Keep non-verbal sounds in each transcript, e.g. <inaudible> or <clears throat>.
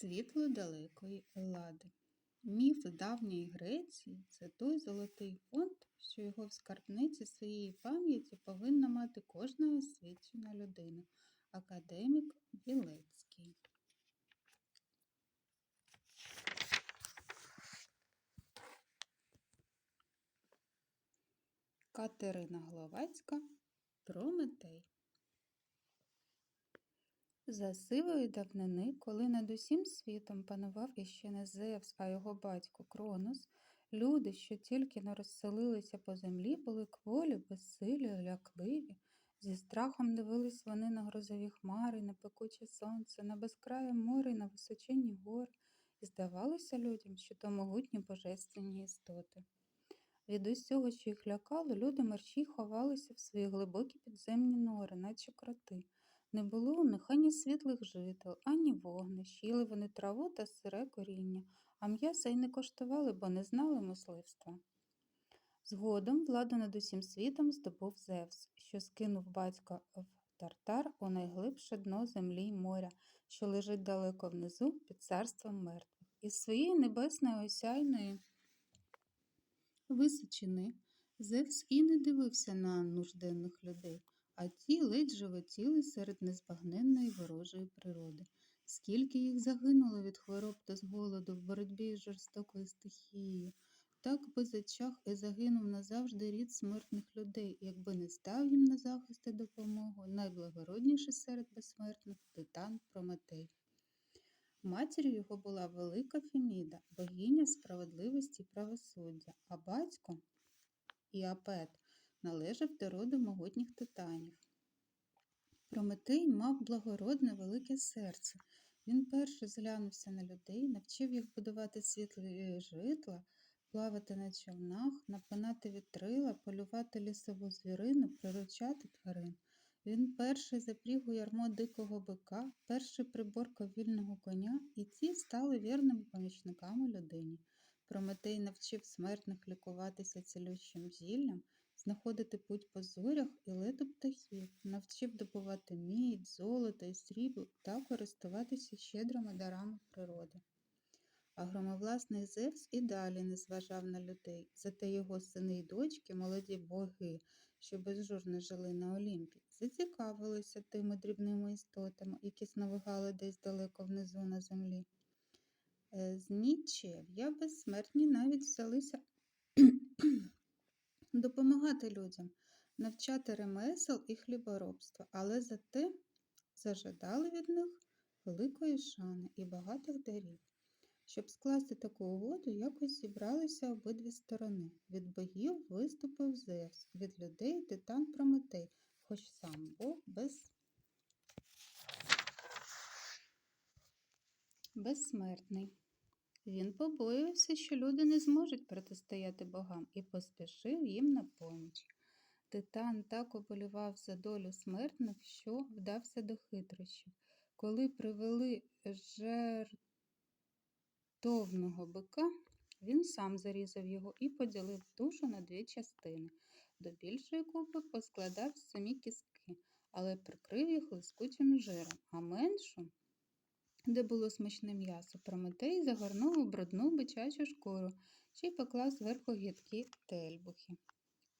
Світло далекої Еллади. Міф давньої Греції це той золотий фонд, що його в скарбниці своєї пам'яті повинна мати кожна освічена людина. Академік Білецький. Катерина Гловацька Прометей. За сивої давнини, коли над усім світом панував іще не Зевс, а його батько Кронос, люди, що тільки не розселилися по землі, були кволі, безсилі, лякливі. Зі страхом дивились вони на грозові хмари, на пекуче сонце, на безкрає море, на височенні гори, і здавалося людям, що то могутні божественні істоти. Від усього, що їх лякало, люди мерщій ховалися в свої глибокі підземні нори, наче кроти. Не було у них ані світлих жител, ані вогнищ, їли вони траву та сире коріння, а м'яса й не коштували, бо не знали мисливства. Згодом владу над усім світом здобув Зевс, що скинув батька в Тартар у найглибше дно землі й моря, що лежить далеко внизу під царством мертвих. Із своєї небесної осяйної височини Зевс і не дивився на нужденних людей, а ті ледь животіли серед незбагненної ворожої природи. Скільки їх загинуло від хвороб та з голоду в боротьбі з жорстокою стихією, так би зачах і загинув назавжди рід смертних людей, якби не став їм на захист і допомогу найблагородніший серед безсмертних титан Прометей. Матір'ю його була велика Феміда, богиня справедливості і правосуддя, а батько Іапет належав до роду могутніх титанів. Прометей мав благородне велике серце. Він перше зглянувся на людей, навчив їх будувати світлі житла, плавати на човнах, напинати вітрила, полювати лісову звірину, приручати тварин. Він перший запріг у ярмо дикого бика, перший приборкав вільного коня, і ці стали вірними помічниками людині. Прометей навчив смертних лікуватися цілющим зіллям, знаходити путь по зорях і лету птахів, навчив добувати мідь, золото і срібло та користуватися щедрими дарами природи. А громовласний Зевс і далі не зважав на людей, зате його сини й дочки, молоді боги, що безжурно жили на Олімпі, зацікавилися тими дрібними істотами, які сновигали десь далеко внизу на землі. Е, З нічев'я безсмертні навіть взялися допомагати людям, навчати ремесел і хліборобства, але зате зажадали від них великої шани і багатих дарів. Щоб скласти таку угоду, якось зібралися обидві сторони. Від богів виступив Зевс, від людей титан Прометей, хоч сам Бог без... безсмертний. Він побоювався, що люди не зможуть протистояти богам, і поспішив їм на поміч. Титан так оболював за долю смертних, що вдався до хитрощів. Коли привели жертовного бика, він сам зарізав його і поділив душу на дві частини. До більшої купи поскладав самі кістки, але прикрив їх лискучим жиром, а меншу де було смачне м'ясо, Прометей загорнув у брудну бичачу шкуру, ще й поклав зверху гідкі тельбухи.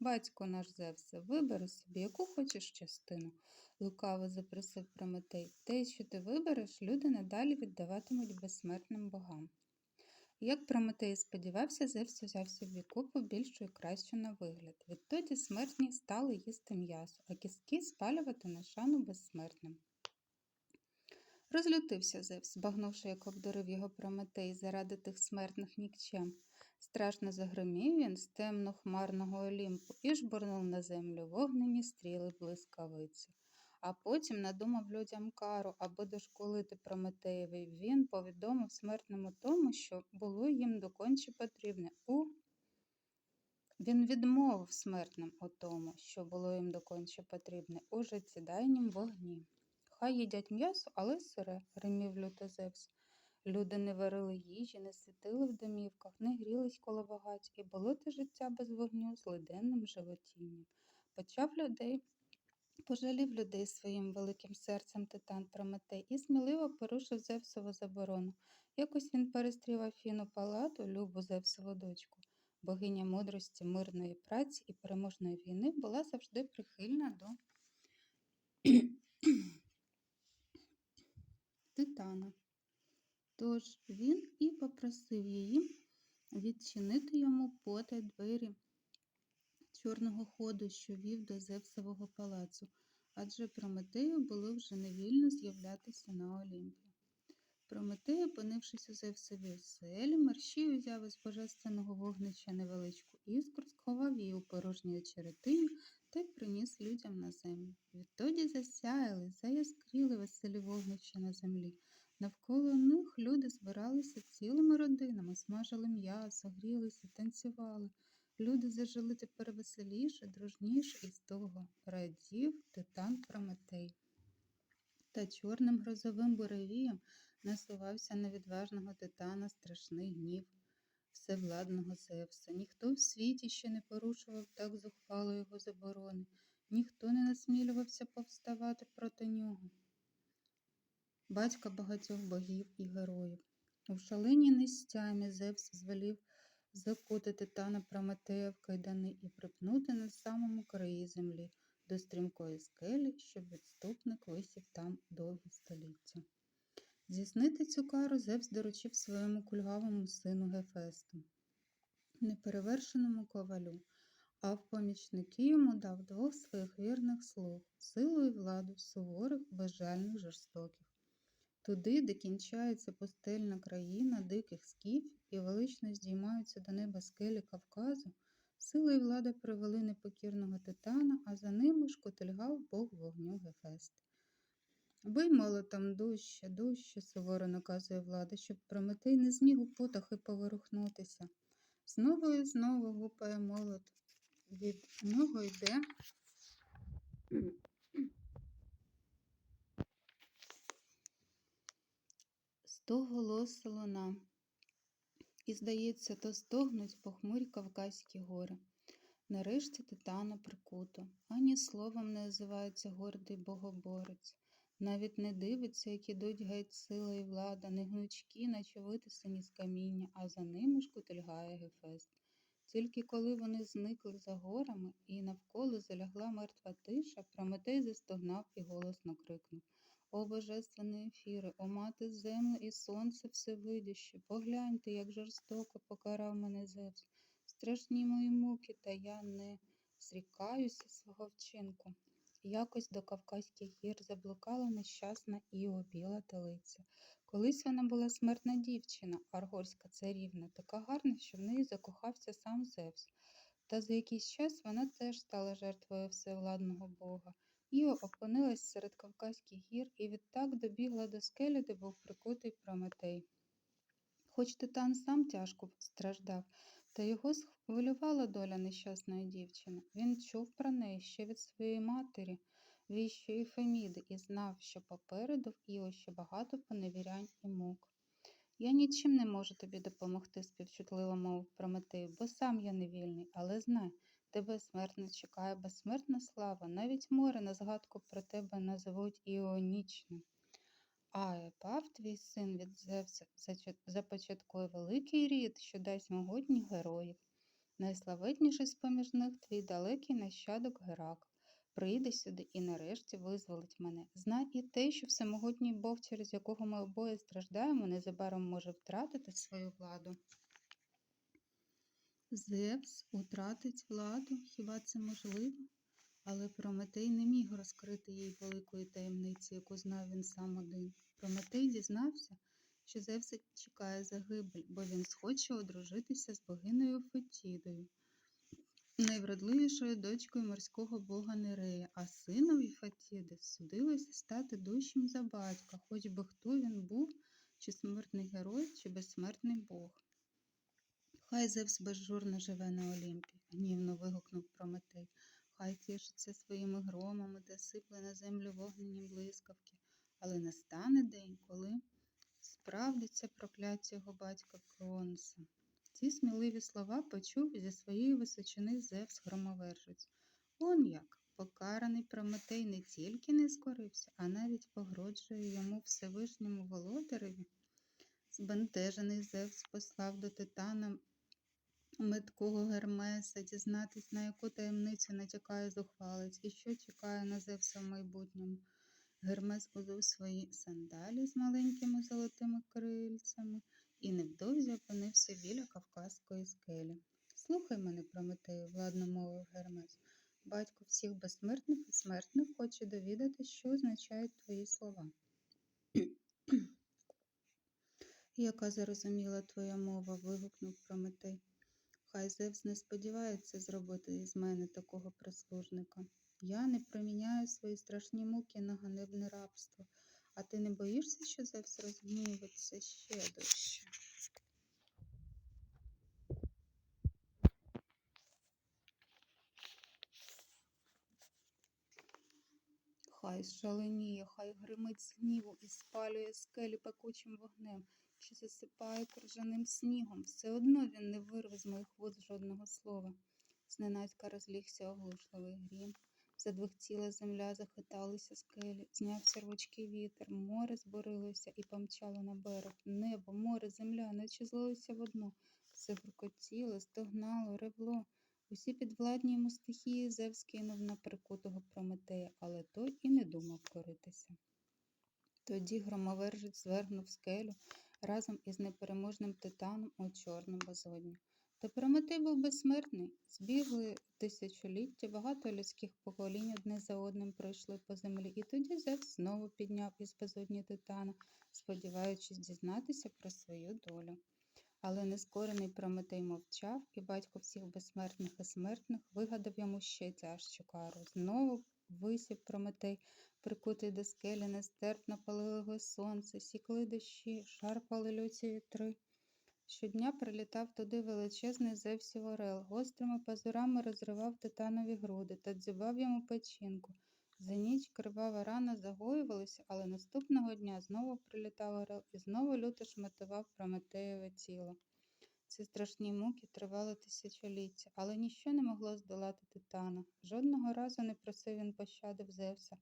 Батько наш Зевсе, вибери собі, яку хочеш частину, лукаво запросив Прометей. Те, що ти вибереш, люди надалі віддаватимуть безсмертним богам. Як Прометей сподівався, Зевс взяв собі купу більшу і кращу на вигляд. Відтоді смертні стали їсти м'ясо, а кістки спалювати на шану безсмертним. Розлютився Зевс, збагнувши, як обдурив його Прометей заради тих смертних нікчем. Страшно загримів він з темно-хмарного Олімпу і жбурнув на землю вогнені стріли блискавиці. А потім надумав людям кару, аби дошколити Прометеєві. Він повідомив смертному тому, що було їм доконче потрібне. У він відмовив смертним у тому, що було їм доконче потрібне у життєдайнім вогні. Хай їдять м'ясо, але сире, гримів люто Зевс. Люди не варили їжі, не світили в домівках, не грілись коло багать, і було життя без вогню злиденним животінням. Почав людей Пожалів людей своїм великим серцем титан Прометей і сміливо порушив Зевсову заборону. Якось він перестрів Афіну Палату, любу Зевсову дочку. Богиня мудрості, мирної праці і переможної війни була завжди прихильна до Титана. Тож він і попросив її відчинити йому потай двері чорного ходу, що вів до Зевсового палацу, адже Прометею було вже невільно з'являтися на Олімпі. Прометей, опинившись у Зевсовій оселі, мерщій узяв із божественного вогнища невеличку іскру, сховав її у порожню очеретиню та й приніс людям на землю. Відтоді засяяли, заяскріли веселі вогнища на землі. Навколо них люди збиралися цілими родинами, смажили м'ясо, грілися, танцювали. Люди зажили тепер веселіше, дружніше і з того радів титан Прометей. Та чорним грозовим буревієм насувався на відважного титана страшний гнів всевладного Зевса. Ніхто в світі ще не порушував так зухвало його заборони, ніхто не насмілювався повставати проти нього. Батька багатьох богів і героїв. У шаленій нестямі Зевс звелів закути титана Прометея в кайдани і припнути на самому краї землі до стрімкої скелі, щоб відступник висів там довгі століття. Здійснити цю кару Зевс доручив своєму кульгавому сину Гефесту, неперевершеному ковалю, а в помічники йому дав двох своїх вірних слуг силу і владу суворих, безжальних, жорстоких. Туди, де кінчається пустельна країна диких скіфів і велично здіймаються до неба скелі Кавказу, сила і влада привели непокірного титана, а за ними шкотильгав бог вогню Гефест. Бий молотом дужче, дужче, суворо наказує влада, щоб Прометей не зміг у потахи поворухнутися. Знову і знову гупає молот. Від нього йде стоголоса луна. І, здається, то стогнуть похмурі Кавказькі гори. Нарешті титана прикуто, ані словом не озивається гордий богоборець. Навіть не дивиться, як ідуть геть сила і влада, не гнучкі, наче витисані з каміння, а за ними ж кутильгає Гефест. Тільки коли вони зникли за горами і навколо залягла мертва тиша, Прометей застогнав і голосно крикнув О, божественний ефіри, о мати землю і сонце всевидяще, погляньте, як жорстоко покарав мене Зевс. Страшні мої муки, та я не зрікаюся свого вчинку. Якось до Кавказьких гір заблукала нещасна Іо біла телиця. Колись вона була смертна дівчина, аргорська царівна, така гарна, що в неї закохався сам Зевс. Та за якийсь час вона теж стала жертвою всевладного бога. Іо опинилась серед Кавказьких гір і відтак добігла до скелі, де був прикутий Прометей. Хоч титан сам тяжко страждав, та його схвилювала доля нещасної дівчини. Він чув про неї ще від своєї матері, віщої Феміди, і знав, що попереду в Іо ще багато поневірянь і мук. Я нічим не можу тобі допомогти, співчутливо мовив Прометей, бо сам я невільний, але знай, тебе смертно чекає безсмертна слава, навіть море на згадку про тебе називуть Іонічним. А Епав, твій син від Зевса, започаткує великий рід, що дасть могутніх героїв. Найславетніший з поміж них твій далекий нащадок Геракл. Прийде сюди і нарешті визволить мене. Знай і те, що всемогутній Бог, через якого ми обоє страждаємо, незабаром може втратити свою владу. Зевс утратить владу, хіба це можливо? Але Прометей не міг розкрити їй великої таємниці, яку знав він сам один. Прометей дізнався, що Зевса чекає загибель, бо він схоче одружитися з богинею Фетідою, найвродливішою дочкою морського бога Нерея, а синові Фетіди судилося стати дужчим за батька, хоч би хто він був, чи смертний герой, чи безсмертний бог. Хай Зевс безжурно живе на Олімпі, гнівно вигукнув Прометей. Хай тішиться своїми громами та сипле на землю вогнені блискавки, але настане день, коли справдиться прокляття його батька Кроноса. Ці сміливі слова почув зі своєї височини Зевс громовержець. Он як, Покараний Прометей не тільки не скорився, а навіть погрожує йому Всевишньому володареві. Збентежений Зевс послав до Титана меткого Гермеса дізнатись, на яку таємницю натякає зухвалець і що чекає на Зевса в майбутньому. Гермес узув свої сандалі з маленькими золотими крильцями і невдовзі опинився біля Кавказської скелі. Слухай мене, Прометею, владно мовив Гермес. Батько всіх безсмертних і смертних хоче довідати, що означають твої слова. <clears throat> Яка зарозуміла твоя мова? вигукнув Прометей. Хай Зевс не сподівається зробити із мене такого прислужника. Я не проміняю свої страшні муки на ганебне рабство. А ти не боїшся, що Зевс розгнівиться ще дужче? Хай шаленіє, хай гримить з гніву і спалює скелі пекучим вогнем, чи засипає крижаним снігом. Все одно він не вирве з моїх вуст жодного слова. Зненацька розлігся оглушливий грім. Задвихтіла земля, захиталися скелі, знявся рвучкий вітер, море збурилося і помчало на берег. Небо, море, земля, наче злилися в одно. Все гуркотіло, стогнало, ревло. Усі підвладні йому стихії Зевс кинув на прикутого Прометея, але той і не думав коритися. Тоді громовержець звергнув скелю разом із непереможним титаном у чорну безодню. Та Прометей був безсмертний. Збігли тисячоліття, багато людських поколінь одне за одним пройшли по землі, і тоді Зевс знову підняв із безодні титана, сподіваючись дізнатися про свою долю. Але нескорений Прометей мовчав, і батько всіх безсмертних і смертних вигадав йому ще тяжчу кару. Знову висів Прометей, прикутий до скелі, нестерпно палило сонце, сікли дощі, шарпали люті вітри. Щодня прилітав туди величезний Зевсів орел, гострими пазурами розривав титанові груди та дзюбав йому печінку. За ніч кривава рана загоювалася, але наступного дня знову прилітав орел і знову люто шматував Прометеєве тіло. Ці страшні муки тривали тисячоліття, але ніщо не могло здолати титана. Жодного разу не просив він пощади в Зевса,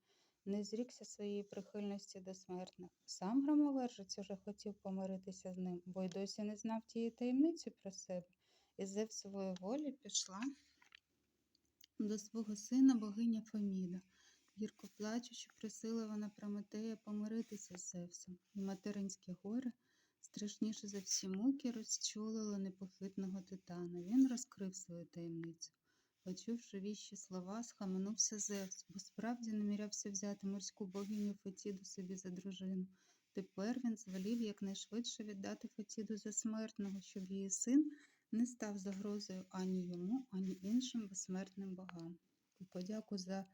не зрікся своєї прихильності до смертних. Сам громовержець уже хотів помиритися з ним, бо й досі не знав тієї таємниці про себе, і Зевсової волі пішла до свого сина богиня Фоміда. Гірко плачучи, просила вона Прометея помиритися з Зевсом, і материнське горе, страшніше за всі муки, розчулило непохитного титана. Він розкрив свою таємницю. Почувши віщі слова, схаменувся Зевс, бо справді намірявся взяти морську богиню Фетіду собі за дружину. Тепер він звелів якнайшвидше віддати Фетіду за смертного, щоб її син не став загрозою ані йому, ані іншим безсмертним богам. У подяку за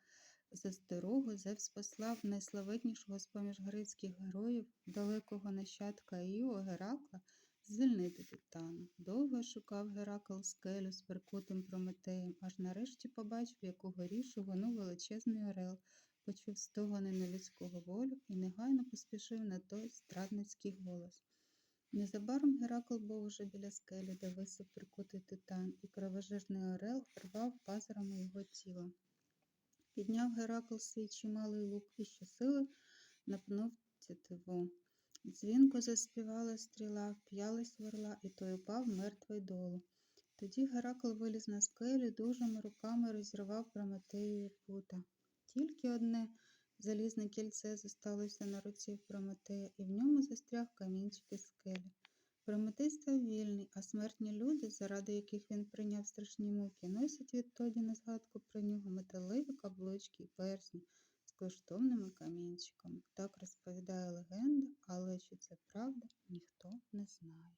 застерогу Зевс послав найславетнішого з-поміж грецьких героїв, далекого нащадка Іо Геракла, звільнити Титана. Довго шукав Геракл скелю з перкутим Прометеєм, аж нарешті побачив, як угорі шуганув величезний орел, почув стогони нелюдського волю і негайно поспішив на той страдницький голос. Незабаром Геракл був уже біля скелі, де висив прикутий титан, і кровожежний орел рвав пазурами його тіло. Підняв Геракл свій чималий лук і щосили напнув тітиву. Дзвінко заспівала стріла, вп'ялась в орла, і той упав мертвий долу. Тоді Геракл виліз на скелю, дужими руками розірвав Прометеєві пута. Тільки одне залізне кільце зосталося на руці Прометея, і в ньому застряг камінчик із скелі. Прометей став вільний, а смертні люди, заради яких він прийняв страшні муки, носять відтоді на згадку про нього металеві каблучки і персні коштовними камінчиками. Так розповідає легенда, але чи це правда, ніхто не знає.